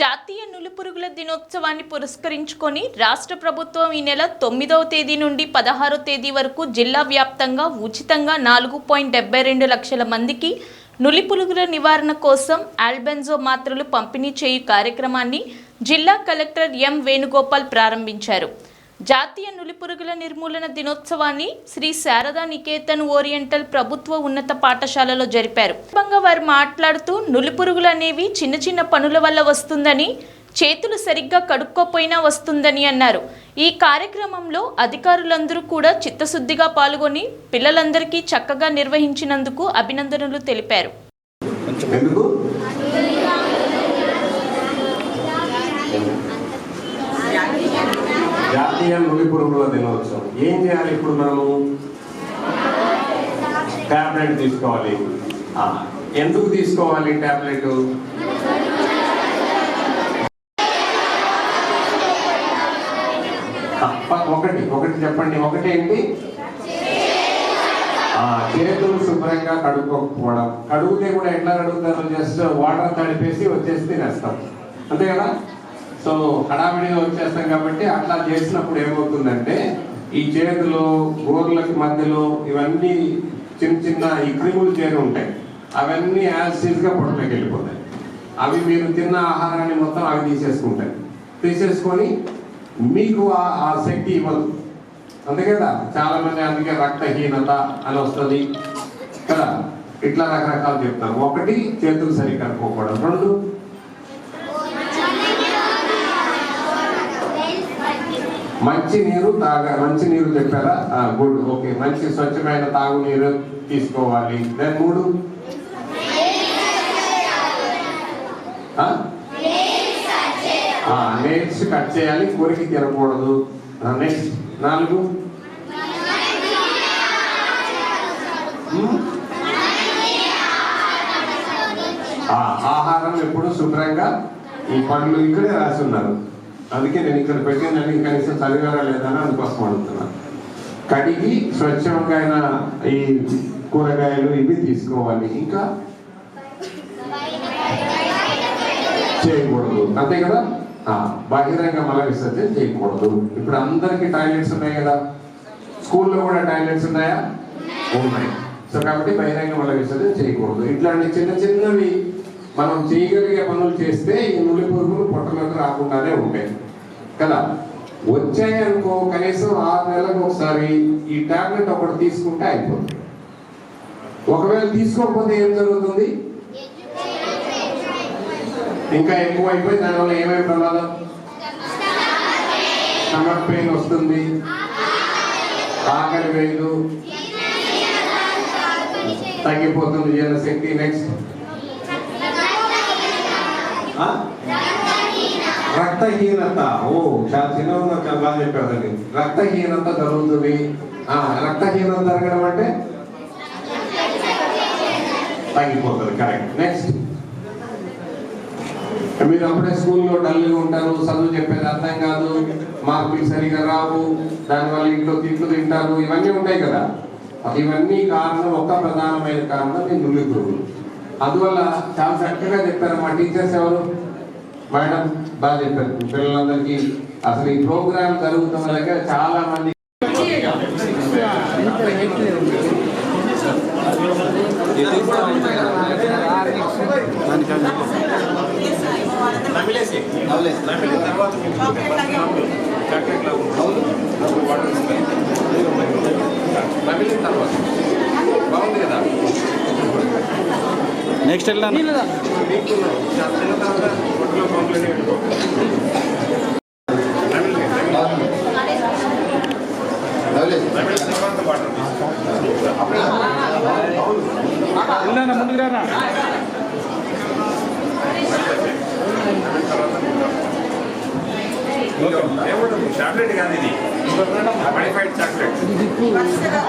జాతీయ నులిపురుగుల దినోత్సవాన్ని పురస్కరించుకొని రాష్ట్ర ప్రభుత్వం ఈ నెల తొమ్మిదవ తేదీ నుండి పదహారో తేదీ వరకు జిల్లా వ్యాప్తంగా ఉచితంగా నాలుగు పాయింట్ డెబ్బై రెండు లక్షల మందికి నులిపురుగుల నివారణ కోసం ఆల్బెన్జో మాత్రలు పంపిణీ చేయు కార్యక్రమాన్ని జిల్లా కలెక్టర్ ఎం వేణుగోపాల్ ప్రారంభించారు. జాతీయ నులిపురుగుల నిర్మూలన దినోత్సవాన్ని శ్రీ శారదా నికేతన్ ఓరియంటల్ ప్రభుత్వ ఉన్నత పాఠశాలలో జరిపారు. సందర్భంగా వారు మాట్లాడుతూ నులిపురుగులు అనేవి చిన్న చిన్న పనుల వల్ల వస్తుందని చేతులు సరిగ్గా కడుక్కోపోయినా వస్తుందని అన్నారు. ఈ కార్యక్రమంలో అధికారులందరూ కూడా చిత్తశుద్ధిగా పాల్గొని పిల్లలందరికీ చక్కగా నిర్వహించినందుకు అభినందనలు తెలిపారు ఎందుకు జాతీయ నులి పురుగుల దినోత్సవం ఏం చేయాలి ఇప్పుడు మనము? టాబ్లెట్ తీసుకోవాలి. ఎందుకు తీసుకోవాలి టాబ్లెట్? ఒకటి ఒకటి చెప్పండి. ఒకటి ఏంటి? చేతులు శుభ్రంగా కడుక్కోకపోవడం. కడుగుతే కూడా ఎట్లా కడుగుతారు? జస్ట్ వాటర్ తడిపేసి వచ్చేసి తినేస్తాం. అంతే కదా? సో హడావిడిగా వచ్చేస్తాం కాబట్టి అట్లా చేసినప్పుడు ఏమవుతుందంటే ఈ చేతులు గోర్లకి మధ్యలో ఇవన్నీ చిన్న చిన్న ఈ క్రిములు చేరి ఉంటాయి. అవన్నీ యాసిడ్గా పొట్టలోకి వెళ్ళిపోతాయి. అవి మీరు తిన్న ఆహారాన్ని మొత్తం అవి తీసేసుకుంటాయి. తీసేసుకొని మీకు ఆ- శక్తి ఇవ్వదు. అంతే కదా? చాలా మంది అందుకే రక్తహీనత అని వస్తుంది. కదా? ఇట్లా రకరకాలు చెప్తారు. ఒకటి చేతులు సరిగ్గా కడుక్కోకపోవడం. రెండు మంచి నీరు తాగ మంచి నీరు చెప్పారా? Good okay. మంచి స్వచ్ఛమైన తాగునీరు తీసుకోవాలి. దాని మూడు? నెక్స్ట్ కట్ చేయాలి కొరికి తినకూడదు. నెక్స్ట్ నాలుగు? ఆహారం ఎప్పుడు శుభ్రంగా ఈ పండ్లు ఇక్కడే రాసి ఉన్నారు అందుకే నేను ఇక్కడ పెట్టిందని కనీసం చదివారా లేదని అందుకోసం అడుగుతున్నాను కడిగి స్వచ్ఛంగా ఈ కూరగాయలు ఇవి తీసుకోవాలి. ఇంకా చేయకూడదు. అంతే కదా? బహిరంగ మల విసర్జన చేయకూడదు. ఇప్పుడు అందరికి టాయిలెట్స్ ఉన్నాయి కదా? స్కూల్లో కూడా టాయిలెట్స్ ఉన్నాయా? ఉన్నాయి. సో కాబట్టి బహిరంగ మల విసర్జన చేయకూడదు. ఇట్లాంటి చిన్న చిన్నవి మనం చేయగలిగే పనులు చేస్తే ఈ నులి పురుగులు రాకుండానే ఉంటాయి. కదా? వచ్చాయి అనుకో కనీసం ఆరు నెలలకు ఒకసారి ఈ టాబ్లెట్ ఒకటి తీసుకుంటే అయిపోతుంది. ఒకవేళ తీసుకోకపోతే ఏం జరుగుతుంది? ఇంకా ఎక్కువ అయిపోయి దానివల్ల ఏమేమి ప్రమాదం? స్టమక్ పెయిన్ వస్తుంది. ఆకలి వేయదు. తగ్గిపోతుంది జీర్ణశక్తి. నెక్స్ట్ రక్తహీనత. ఓ చాలా చిన్న చాలా బాగా చెప్పారండి రక్తహీనత జరుగుతుంది ఆ, రక్తహీనత జరగడం అంటే? తగ్గిపోతుంది కరెక్ట్ నెక్స్ట్ మీరు అప్పుడే స్కూల్లో డల్గా ఉంటారు చదువు చెప్పేది అర్థం కాదు మార్కులు సరిగా రావు దానివల్ల ఇంట్లో తిట్లు తింటారు ఇవన్నీ ఉంటాయి కదా. ఇవన్నీ కారణం ఒక ప్రధానమైన కారణం నేను నిలుగుతుంది అందువల్ల చాలా చక్కగా చెప్పారు మా టీచర్స్ ఎవరు? మేడం బాగా చెప్పారు. పిల్లలందరికీ అసలు ఈ ప్రోగ్రామ్ జరుగుతున్న దగ్గర చాలా మంది తర్వాత బాగుంది కదా నెక్స్ట్ వెళ్ళాను మీకు చిన్న తర్వాత ఒంట్లో పంపులని పెట్టుకో. నమిలి, నమిలి. నమిలిన తర్వాత వాటర్ తీసుకో. అప్పుడే నెక్స్ట్ వెళ్ళాను? ముందుకు రారా? చాక్లెట్ కాదు ఇది. మడిఫైడ్ చాక్లెట్